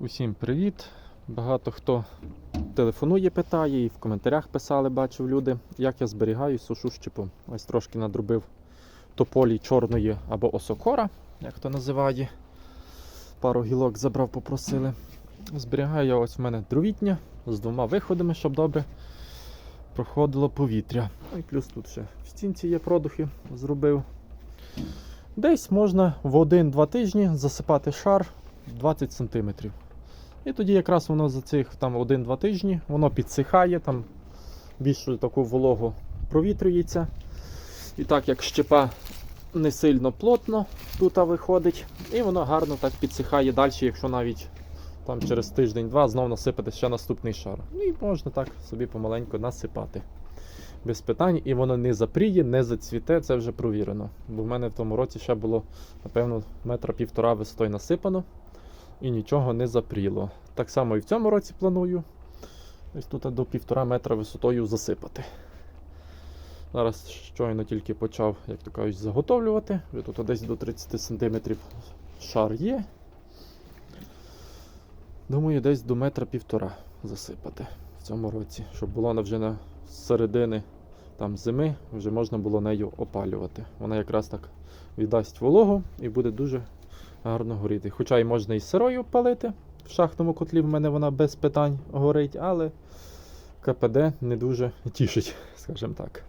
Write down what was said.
Усім привіт! Багато хто телефонує, питає і в коментарях писали, бачив люди, як я зберігаю сушу щепу. Ось трошки надробив тополі чорної або осокора, як хто називає. Пару гілок забрав, попросили. Зберігаю я ось в мене дровітня з двома виходами, щоб добре проходило повітря. Ну і плюс тут ще в стінці є продухи, зробив. Десь можна в 1-2 тижні засипати шар 20 см. І тоді якраз воно за цих там 1-2 тижні воно підсихає, там більшу таку вологу провітрюється. І так як щепа не сильно плотно тут виходить, і воно гарно так підсихає далі, якщо навіть там через тиждень-два знов насипати ще наступний шар. Ну і можна так собі помаленьку насипати. Без питань, і воно не запріє, не зацвіте, це вже провірено. Бо в мене в тому році ще було, напевно, метра півтора висотою насипано і нічого не запріло. Так само і в цьому році планую. Ось тут до півтора метра висотою засипати. Зараз щойно тільки почав, як то кажуть, заготовлювати. Вже тут десь до 30 см шар є. Думаю, десь до метра півтора засипати в цьому році, щоб було вона вже на середини там, зими, вже можна було нею опалювати. Вона якраз так віддасть вологу і буде дуже гарно горіти. Хоча і можна і сирою палити. В шахтному котлі в мене вона без питань горить, але КПД не дуже тішить, скажімо так.